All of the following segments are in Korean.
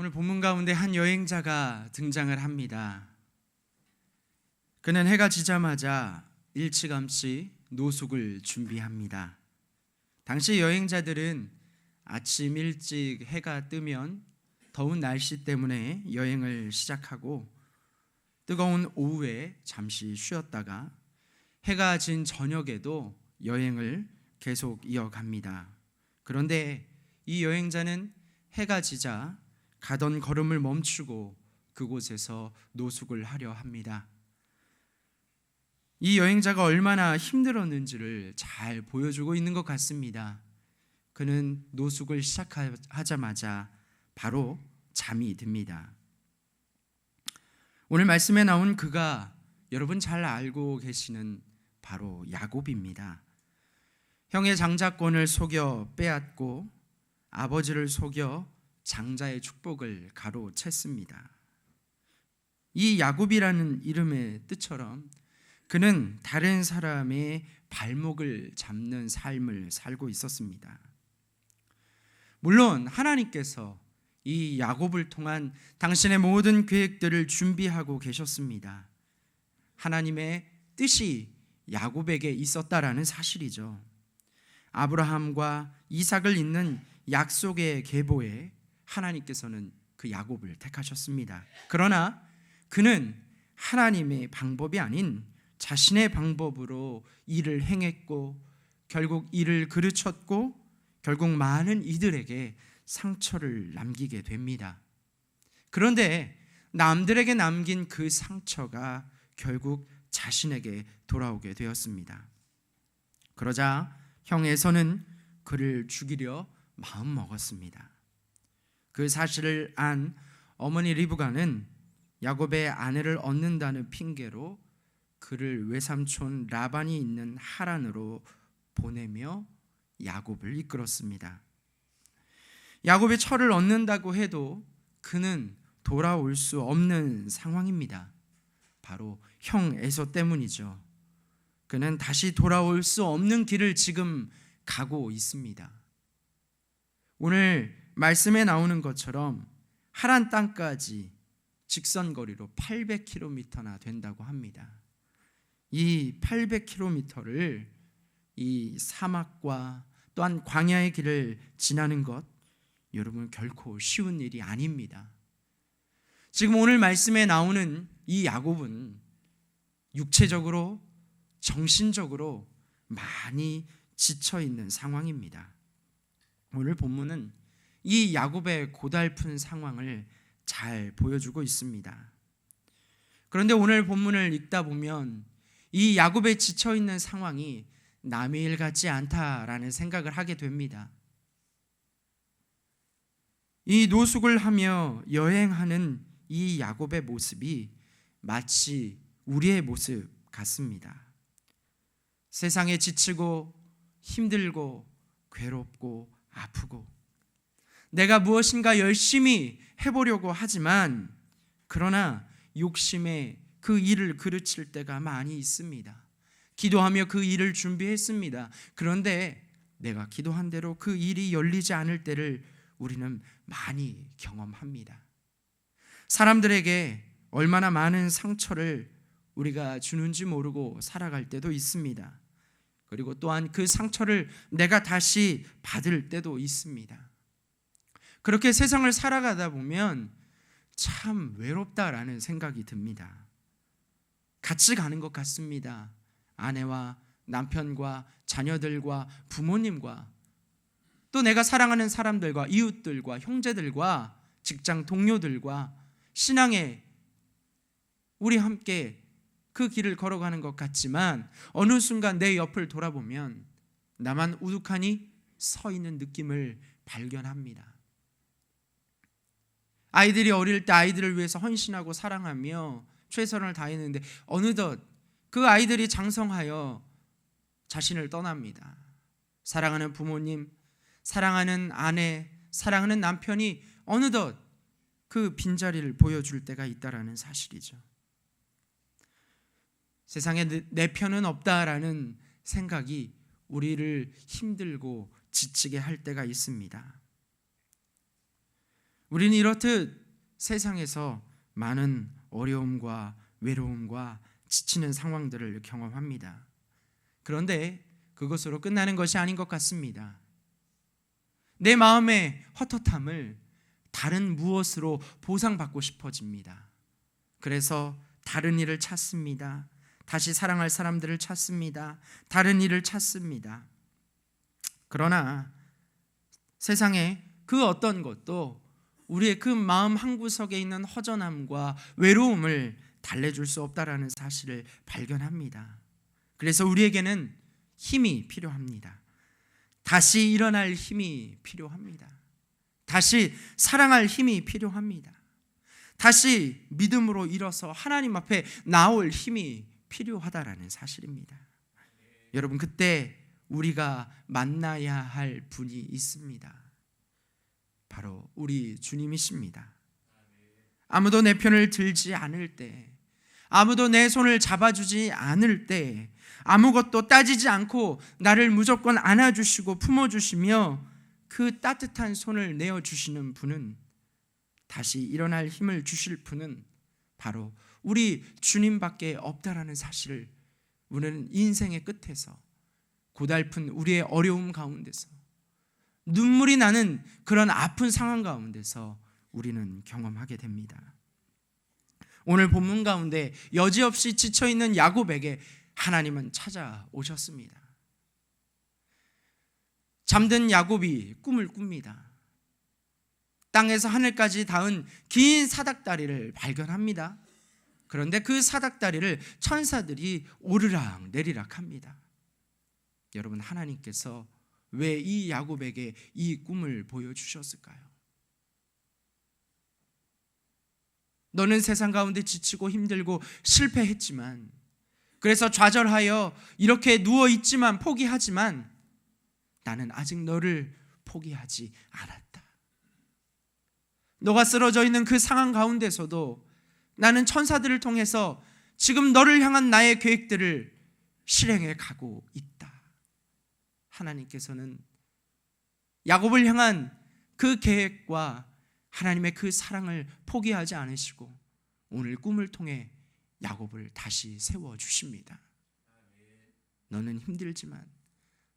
오늘 본문 가운데 한 여행자가 등장을 합니다. 그는 해가 지자마자 일찌감치 노숙을 준비합니다. 당시 여행자들은 아침 일찍 해가 뜨면 더운 날씨 때문에 여행을 시작하고 뜨거운 오후에 잠시 쉬었다가 해가 진 저녁에도 여행을 계속 이어갑니다. 그런데 이 여행자는 해가 지자 가던 걸음을 멈추고 그곳에서 노숙을 하려 합니다. 이 여행자가 얼마나 힘들었는지를 잘 보여주고 있는 것 같습니다. 그는 노숙을 시작하자마자 바로 잠이 듭니다. 오늘 말씀에 나온 그가 여러분 잘 알고 계시는 바로 야곱입니다. 형의 장자권을 속여 빼앗고 아버지를 속여 장자의 축복을 가로챘습니다. 이 야곱이라는 이름의 뜻처럼 그는 다른 사람의 발목을 잡는 삶을 살고 있었습니다. 물론 하나님께서 이 야곱을 통한 당신의 모든 계획들을 준비하고 계셨습니다. 하나님의 뜻이 야곱에게 있었다라는 사실이죠. 아브라함과 이삭을 잇는 약속의 계보에 하나님께서는 그 야곱을 택하셨습니다. 그러나 그는 하나님의 방법이 아닌 자신의 방법으로 일을 행했고 결국 일을 그르쳤고 결국 많은 이들에게 상처를 남기게 됩니다. 그런데 남들에게 남긴 그 상처가 결국 자신에게 돌아오게 되었습니다. 그러자 형 에서는 그를 죽이려 마음 먹었습니다. 그 사실을 안 어머니 리브가는 야곱의 아내를 얻는다는 핑계로 그를 외삼촌 라반이 있는 하란으로 보내며 야곱을 이끌었습니다. 야곱의 철을 얻는다고 해도 그는 돌아올 수 없는 상황입니다. 바로 형 에서 때문이죠. 그는 다시 돌아올 수 없는 길을 지금 가고 있습니다. 오늘 말씀에 나오는 것처럼 하란 땅까지 직선거리로 800km나 된다고 합니다. 이 800km를 이 사막과 또한 광야의 길을 지나는 것 여러분 결코 쉬운 일이 아닙니다. 지금 오늘 말씀에 나오는 이 야곱은 육체적으로 정신적으로 많이 지쳐 있는 상황입니다. 오늘 본문은 이 야곱의 고달픈 상황을 잘 보여주고 있습니다. 그런데 오늘 본문을 읽다 보면 이 야곱의 지쳐 있는 상황이 남의 일 같지 않다라는 생각을 하게 됩니다. 이 노숙을 하며 여행하는 이 야곱의 모습이 마치 우리의 모습 같습니다. 세상에 지치고 힘들고 괴롭고 아프고 내가 무엇인가 열심히 해보려고 하지만 그러나 욕심에 그 일을 그르칠 때가 많이 있습니다. 기도하며 그 일을 준비했습니다. 그런데 내가 기도한 대로 그 일이 열리지 않을 때를 우리는 많이 경험합니다. 사람들에게 얼마나 많은 상처를 우리가 주는지 모르고 살아갈 때도 있습니다. 그리고 또한 그 상처를 내가 다시 받을 때도 있습니다. 그렇게 세상을 살아가다 보면 참 외롭다라는 생각이 듭니다. 같이 가는 것 같습니다. 아내와 남편과 자녀들과 부모님과 또 내가 사랑하는 사람들과 이웃들과 형제들과 직장 동료들과 신앙에 우리 함께 그 길을 걸어가는 것 같지만 어느 순간 내 옆을 돌아보면 나만 우두하니 서 있는 느낌을 발견합니다. 아이들이 어릴 때 아이들을 위해서 헌신하고 사랑하며 최선을 다했는데 어느덧 그 아이들이 장성하여 자신을 떠납니다. 사랑하는 부모님, 사랑하는 아내, 사랑하는 남편이 어느덧 그 빈자리를 보여줄 때가 있다라는 사실이죠. 세상에 내 편은 없다라는 생각이 우리를 힘들고 지치게 할 때가 있습니다. 우리는 이렇듯 세상에서 많은 어려움과 외로움과 지치는 상황들을 경험합니다. 그런데 그것으로 끝나는 것이 아닌 것 같습니다. 내 마음의 헛헛함을 다른 무엇으로 보상받고 싶어집니다. 그래서 다른 일을 찾습니다. 다시 사랑할 사람들을 찾습니다. 다른 일을 찾습니다. 그러나 세상에 그 어떤 것도 우리의 그 마음 한 구석에 있는 허전함과 외로움을 달래줄 수 없다라는 사실을 발견합니다. 그래서 우리에게는 힘이 필요합니다. 다시 일어날 힘이 필요합니다. 다시 사랑할 힘이 필요합니다. 다시 믿음으로 일어서 하나님 앞에 나올 힘이 필요하다라는 사실입니다. 여러분 그때 우리가 만나야 할 분이 있습니다. 바로 우리 주님이십니다. 아무도 내 편을 들지 않을 때, 아무도 내 손을 잡아주지 않을 때, 아무것도 따지지 않고 나를 무조건 안아주시고 품어주시며 그 따뜻한 손을 내어주시는 분은 다시 일어날 힘을 주실 분은 바로 우리 주님밖에 없다라는 사실을 우리는 인생의 끝에서 고달픈 우리의 어려움 가운데서 눈물이 나는 그런 아픈 상황 가운데서 우리는 경험하게 됩니다. 오늘 본문 가운데 여지없이 지쳐 있는 야곱에게 하나님은 찾아오셨습니다. 잠든 야곱이 꿈을 꿉니다. 땅에서 하늘까지 닿은 긴 사닥다리를 발견합니다. 그런데 그 사닥다리를 천사들이 오르락 내리락 합니다. 여러분 하나님께서 왜 이 야곱에게 이 꿈을 보여주셨을까요? 너는 세상 가운데 지치고 힘들고 실패했지만 그래서 좌절하여 이렇게 누워 있지만 포기하지만 나는 아직 너를 포기하지 않았다. 너가 쓰러져 있는 그 상황 가운데서도 나는 천사들을 통해서 지금 너를 향한 나의 계획들을 실행해 가고 있다. 하나님께서는 야곱을 향한 그 계획과 하나님의 그 사랑을 포기하지 않으시고 오늘 꿈을 통해 야곱을 다시 세워 주십니다. 너는 힘들지만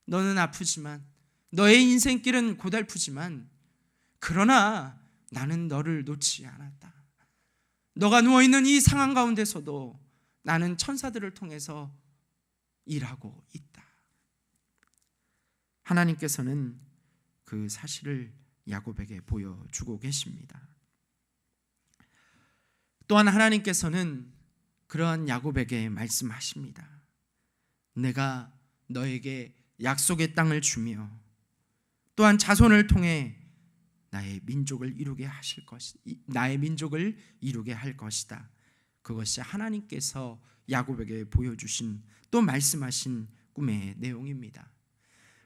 너는 아프지만 너의 인생길은 고달프지만 그러나 나는 너를 놓지 않았다. 너가 누워 있는 이 상황 가운데서도 나는 천사들을 통해서 일하고 있다. 하나님께서는 그 사실을 야곱에게 보여주고 계십니다. 또한 하나님께서는 그러한 야곱에게 말씀하십니다. 내가 너에게 약속의 땅을 주며 또한 자손을 통해 나의 민족을 이루게 하실 것이 나의 민족을 이루게 할 것이다. 그것이 하나님께서 야곱에게 보여주신 또 말씀하신 꿈의 내용입니다.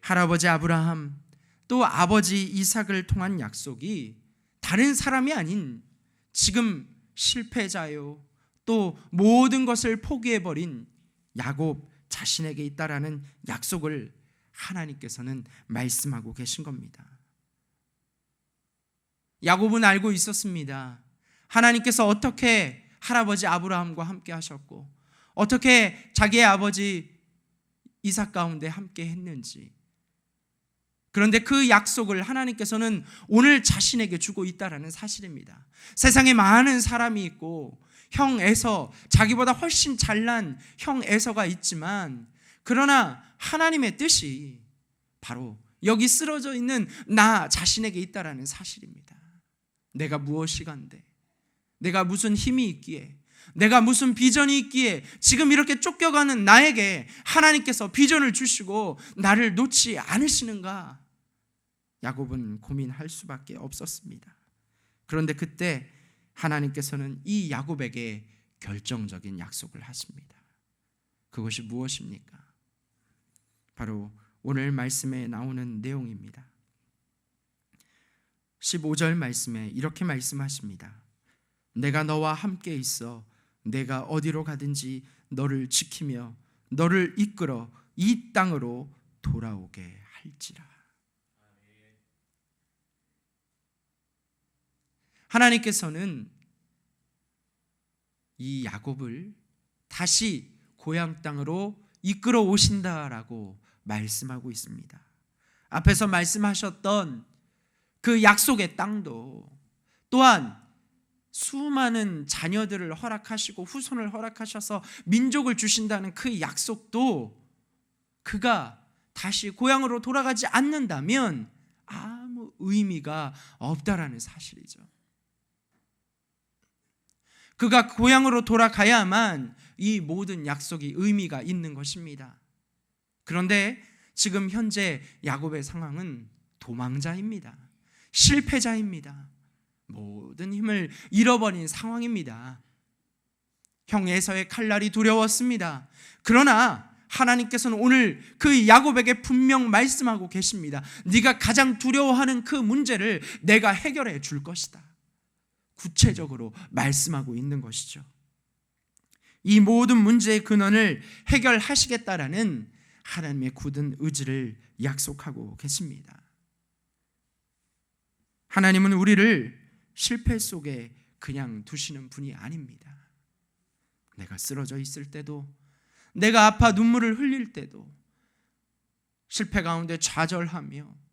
할아버지 아브라함 또 아버지 이삭을 통한 약속이 다른 사람이 아닌 지금 실패자요 또 모든 것을 포기해 버린 야곱 자신에게 있다라는 약속을 하나님께서는 말씀하고 계신 겁니다. 야곱은 알고 있었습니다. 하나님께서 어떻게 할아버지 아브라함과 함께 하셨고 어떻게 자기의 아버지 이삭 가운데 함께 했는지 그런데 그 약속을 하나님께서는 오늘 자신에게 주고 있다라는 사실입니다. 세상에 많은 사람이 있고 형 에서 자기보다 훨씬 잘난 형 에서가 있지만 그러나 하나님의 뜻이 바로 여기 쓰러져 있는 나 자신에게 있다라는 사실입니다. 내가 무엇이간데 내가 무슨 힘이 있기에 내가 무슨 비전이 있기에 지금 이렇게 쫓겨가는 나에게 하나님께서 비전을 주시고 나를 놓지 않으시는가? 야곱은 고민할 수밖에 없었습니다. 그런데 그때 하나님께서는 이 야곱에게 결정적인 약속을 하십니다. 그것이 무엇입니까? 바로 오늘 말씀에 나오는 내용입니다. 15절 말씀에 이렇게 말씀하십니다. 내가 너와 함께 있어 내가 어디로 가든지 너를 지키며 너를 이끌어 이 땅으로 돌아오게 할지라. 하나님께서는 이 야곱을 다시 고향 땅으로 이끌어 오신다라고 말씀하고 있습니다. 앞에서 말씀하셨던 그 약속의 땅도 또한 수많은 자녀들을 허락하시고 후손을 허락하셔서 민족을 주신다는 그 약속도 그가 다시 고향으로 돌아가지 않는다면 아무 의미가 없다라는 사실이죠. 그가 고향으로 돌아가야만 이 모든 약속이 의미가 있는 것입니다. 그런데 지금 현재 야곱의 상황은 도망자입니다. 실패자입니다. 모든 힘을 잃어버린 상황입니다. 형 에서의 칼날이 두려웠습니다. 그러나 하나님께서는 오늘 그 야곱에게 분명 말씀하고 계십니다. 네가 가장 두려워하는 그 문제를 내가 해결해 줄 것이다. 구체적으로 말씀하고 있는 것이죠. 이 모든 문제의 근원을 해결하시겠다라는 하나님의 굳은 의지를 약속하고 계십니다. 하나님은 우리를 실패 속에 그냥 두시는 분이 아닙니다. 내가 쓰러져 있을 때도, 내가 아파 눈물을 흘릴 때도, 실패 가운데 좌절하며,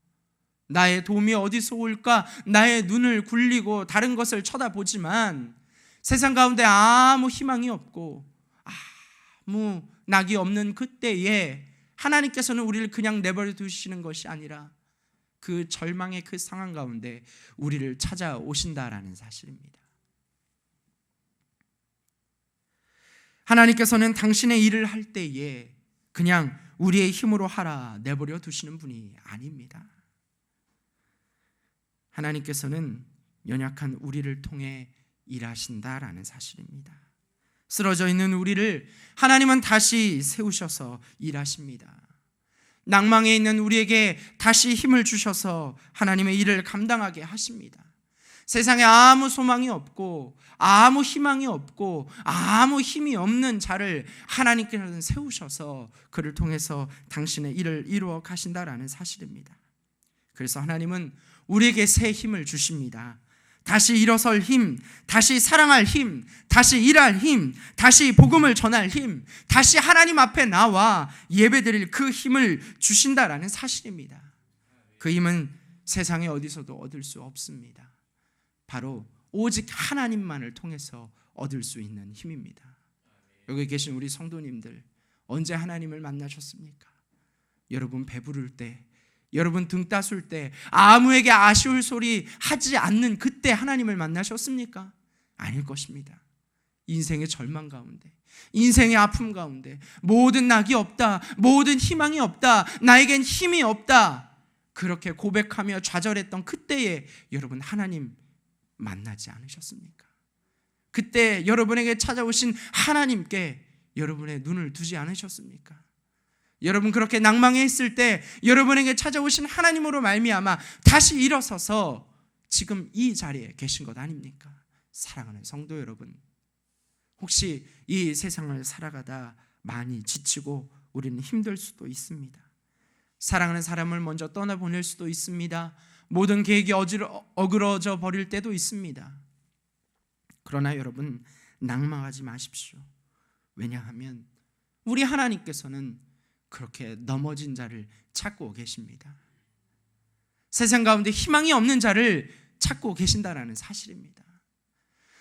나의 도움이 어디서 올까? 나의 눈을 굴리고 다른 것을 쳐다보지만, 세상 가운데 아무 희망이 없고, 아무 낙이 없는 그때에 하나님께서는 우리를 그냥 내버려 두시는 것이 아니라 그 절망의 그 상황 가운데 우리를 찾아오신다라는 사실입니다. 하나님께서는 당신의 일을 할 때에 그냥 우리의 힘으로 하라 내버려 두시는 분이 아닙니다. 하나님께서는 연약한 우리를 통해 일하신다라는 사실입니다. 쓰러져 있는 우리를 하나님은 다시 세우셔서 일하십니다. 낭망에 있는 우리에게 다시 힘을 주셔서 하나님의 일을 감당하게 하십니다. 세상에 아무 소망이 없고 아무 희망이 없고 아무 힘이 없는 자를 하나님께서는 세우셔서 그를 통해서 당신의 일을 이루어 가신다라는 사실입니다. 그래서 하나님은 우리에게 새 힘을 주십니다. 다시 일어설 힘, 다시 사랑할 힘, 다시 일할 힘, 다시 복음을 전할 힘, 다시 하나님 앞에 나와 예배드릴 그 힘을 주신다라는 사실입니다. 그 힘은 세상에 어디서도 얻을 수 없습니다. 바로 오직 하나님만을 통해서 얻을 수 있는 힘입니다. 여기 계신 우리 성도님들 언제 하나님을 만나셨습니까? 여러분 배부를 때 여러분 등 따술 때 아무에게 아쉬울 소리 하지 않는 그때 하나님을 만나셨습니까? 아닐 것입니다. 인생의 절망 가운데, 인생의 아픔 가운데, 모든 낙이 없다, 모든 희망이 없다, 나에겐 힘이 없다. 그렇게 고백하며 좌절했던 그때에 여러분 하나님 만나지 않으셨습니까? 그때 여러분에게 찾아오신 하나님께 여러분의 눈을 두지 않으셨습니까? 여러분 그렇게 낭망해 있을 때 여러분에게 찾아오신 하나님으로 말미암아 다시 일어서서 지금 이 자리에 계신 것 아닙니까? 사랑하는 성도 여러분. 혹시 이 세상을 살아가다 많이 지치고 우리는 힘들 수도 있습니다. 사랑하는 사람을 먼저 떠나보낼 수도 있습니다. 모든 계획이 어지러, 어그러져 버릴 때도 있습니다. 그러나 여러분 낭망하지 마십시오. 왜냐하면 우리 하나님께서는 그렇게 넘어진 자를 찾고 계십니다. 세상 가운데 희망이 없는 자를 찾고 계신다라는 사실입니다.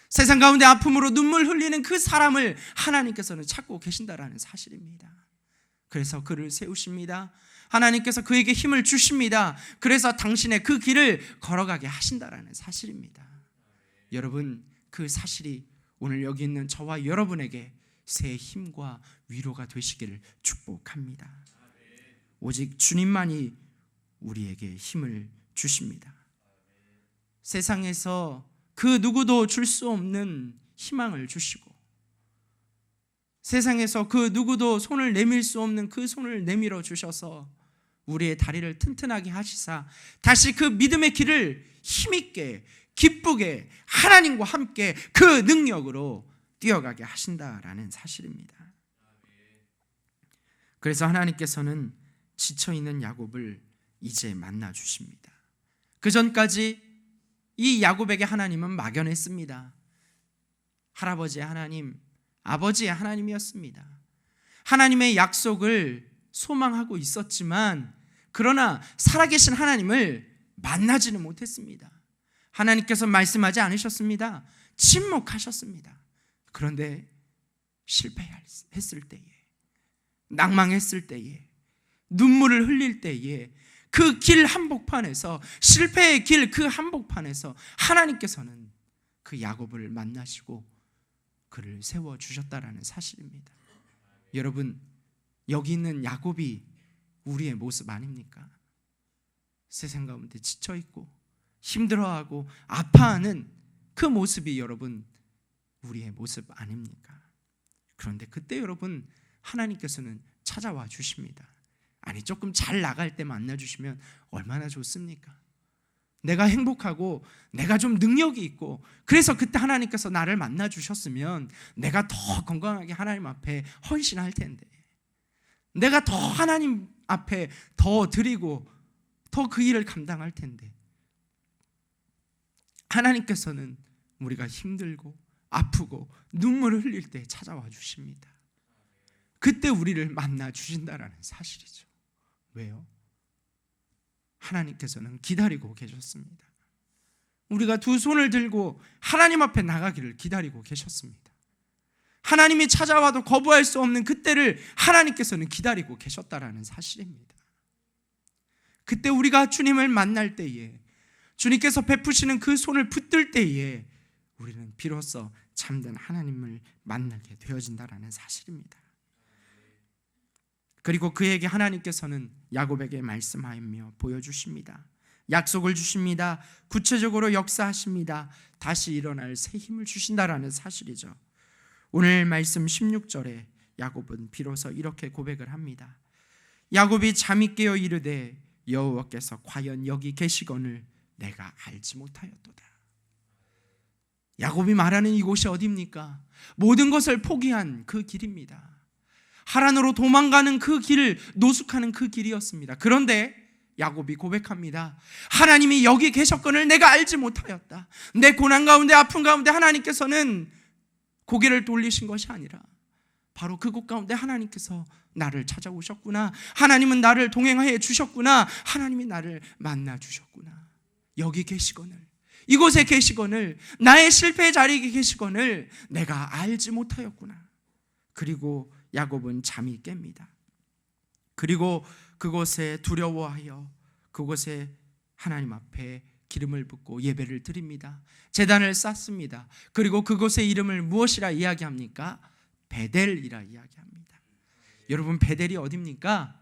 세상 가운데 아픔으로 눈물 흘리는 그 사람을 하나님께서는 찾고 계신다라는 사실입니다. 그래서 그를 세우십니다. 하나님께서 그에게 힘을 주십니다. 그래서 당신의 그 길을 걸어가게 하신다라는 사실입니다. 여러분, 그 사실이 오늘 여기 있는 저와 여러분에게 새 힘과 위로가 되시기를 축 복합니다. 오직 주님만이 우리에게 힘을 주십니다. 세상에서 그 누구도 줄 수 없는 희망을 주시고 세상에서 그 누구도 손을 내밀 수 없는 그 손을 내밀어 주셔서 우리의 다리를 튼튼하게 하시사 다시 그 믿음의 길을 힘있게 기쁘게 하나님과 함께 그 능력으로 뛰어가게 하신다라는 사실입니다. 그래서 하나님께서는 지쳐 있는 야곱을 이제 만나 주십니다. 그 전까지 이 야곱에게 하나님은 막연했습니다. 할아버지의 하나님, 아버지의 하나님이었습니다. 하나님의 약속을 소망하고 있었지만 그러나 살아계신 하나님을 만나지는 못했습니다. 하나님께서 말씀하지 않으셨습니다. 침묵하셨습니다. 그런데 실패했을 때에 낭망했을 때에 눈물을 흘릴 때에 그 길 한복판에서 실패의 길 그 한복판에서 하나님께서는 그 야곱을 만나시고 그를 세워 주셨다라는 사실입니다. 여러분 여기 있는 야곱이 우리의 모습 아닙니까? 세상 가운데 지쳐 있고 힘들어하고 아파하는 그 모습이 여러분 우리의 모습 아닙니까? 그런데 그때 여러분 하나님께서는 찾아와 주십니다. 아니 조금 잘 나갈 때 만나 주시면 얼마나 좋습니까? 내가 행복하고 내가 좀 능력이 있고 그래서 그때 하나님께서 나를 만나 주셨으면 내가 더 건강하게 하나님 앞에 헌신할 텐데 내가 더 하나님 앞에 더 드리고 더 그 일을 감당할 텐데 하나님께서는 우리가 힘들고 아프고 눈물을 흘릴 때 찾아와 주십니다. 그때 우리를 만나 주신다라는 사실이죠. 왜요? 하나님께서는 기다리고 계셨습니다. 우리가 두 손을 들고 하나님 앞에 나가기를 기다리고 계셨습니다. 하나님이 찾아와도 거부할 수 없는 그때를 하나님께서는 기다리고 계셨다라는 사실입니다. 그때 우리가 주님을 만날 때에 주님께서 베푸시는 그 손을 붙들 때에 우리는 비로소 참된 하나님을 만나게 되어진다라는 사실입니다. 그리고 그에게 하나님께서는 야곱에게 말씀하며 보여주십니다. 약속을 주십니다. 구체적으로 역사하십니다. 다시 일어날 새 힘을 주신다라는 사실이죠. 오늘 말씀 16절에 야곱은 비로소 이렇게 고백을 합니다. 야곱이 잠이 깨어 이르되 여호와께서 과연 여기 계시거늘 내가 알지 못하였도다. 야곱이 말하는 이곳이 어디입니까? 모든 것을 포기한 그 길입니다. 하란으로 도망가는 그 길을 노숙하는 그 길이었습니다. 그런데 야곱이 고백합니다. 하나님이 여기 계셨건을 내가 알지 못하였다. 내 고난 가운데 아픔 가운데 하나님께서는 고개를 돌리신 것이 아니라 바로 그곳 가운데 하나님께서 나를 찾아오셨구나. 하나님은 나를 동행하여 주셨구나. 하나님이 나를 만나 주셨구나. 여기 계시거늘 이곳에 계시거늘 나의 실패의 자리에 계시거늘 내가 알지 못하였구나. 그리고 야곱은 잠이 깹니다. 그리고 그곳에 두려워하여 그곳에 하나님 앞에 기름을 붓고 예배를 드립니다. 재단을 쌓습니다. 그리고 그곳의 이름을 무엇이라 이야기합니까? 베델이라 이야기합니다. 여러분 베델이 어디입니까?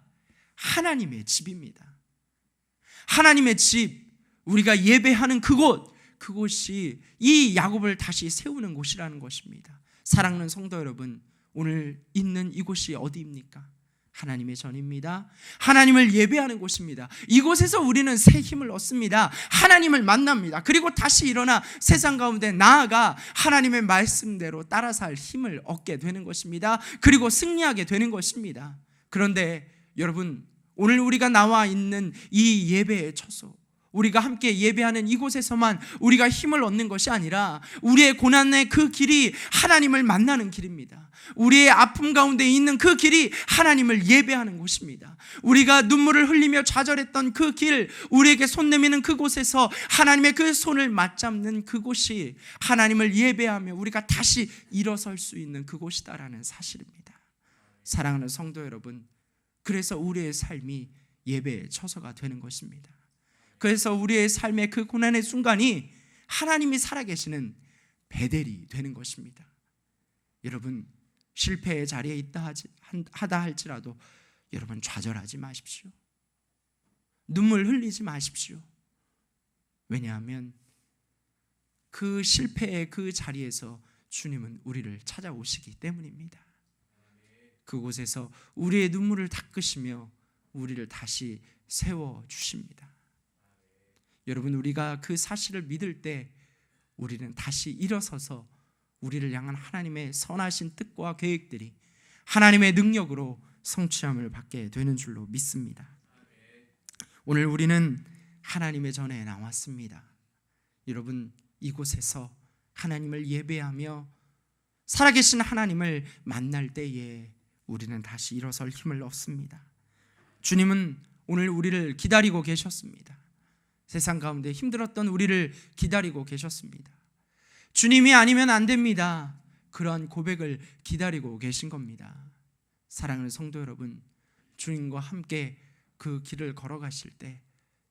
하나님의 집입니다. 하나님의 집 우리가 예배하는 그곳 그곳이 이 야곱을 다시 세우는 곳이라는 것입니다. 사랑하는 성도 여러분, 오늘 있는 이곳이 어디입니까? 하나님의 전입니다. 하나님을 예배하는 곳입니다. 이곳에서 우리는 새 힘을 얻습니다. 하나님을 만납니다. 그리고 다시 일어나 세상 가운데 나아가 하나님의 말씀대로 따라 살 힘을 얻게 되는 것입니다. 그리고 승리하게 되는 것입니다. 그런데 여러분, 오늘 우리가 나와 있는 이 예배의 처소, 우리가 함께 예배하는 이곳에서만 우리가 힘을 얻는 것이 아니라 우리의 고난의 그 길이 하나님을 만나는 길입니다. 우리의 아픔 가운데 있는 그 길이 하나님을 예배하는 곳입니다. 우리가 눈물을 흘리며 좌절했던 그 길, 우리에게 손 내미는 그곳에서 하나님의 그 손을 맞잡는 그곳이 하나님을 예배하며 우리가 다시 일어설 수 있는 그곳이다라는 사실입니다. 사랑하는 성도 여러분, 그래서 우리의 삶이 예배의 처소가 되는 것입니다. 그래서 우리의 삶의 그 고난의 순간이 하나님이 살아계시는 베델이 되는 것입니다. 여러분 실패의 자리에 있다 하다 할지라도 여러분 좌절하지 마십시오. 눈물 흘리지 마십시오. 왜냐하면 그 실패의 그 자리에서 주님은 우리를 찾아오시기 때문입니다. 그곳에서 우리의 눈물을 닦으시며 우리를 다시 세워 주십니다. 여러분 우리가 그 사실을 믿을 때 우리는 다시 일어서서 우리를 향한 하나님의 선하신 뜻과 계획들이 하나님의 능력으로 성취함을 받게 되는 줄로 믿습니다. 오늘 우리는 하나님의 전에 나왔습니다. 여러분 이곳에서 하나님을 예배하며 살아계신 하나님을 만날 때에 우리는 다시 일어설 힘을 얻습니다. 주님은 오늘 우리를 기다리고 계셨습니다. 세상 가운데 힘들었던 우리를 기다리고 계셨습니다. 주님이 아니면 안 됩니다. 그러한 고백을 기다리고 계신 겁니다. 사랑하는 성도 여러분, 주님과 함께 그 길을 걸어가실 때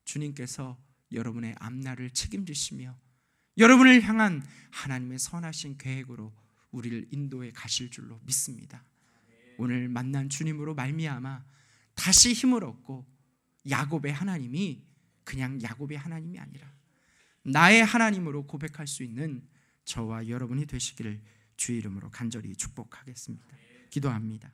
주님께서 여러분의 앞날을 책임지시며 여러분을 향한 하나님의 선하신 계획으로 우리를 인도해 가실 줄로 믿습니다. 오늘 만난 주님으로 말미암아 다시 힘을 얻고 야곱의 하나님이 그냥 야곱의 하나님이 아니라 나의 하나님으로 고백할 수 있는 저와 여러분이 되시기를 주의 이름으로 간절히 축복하겠습니다. 기도합니다.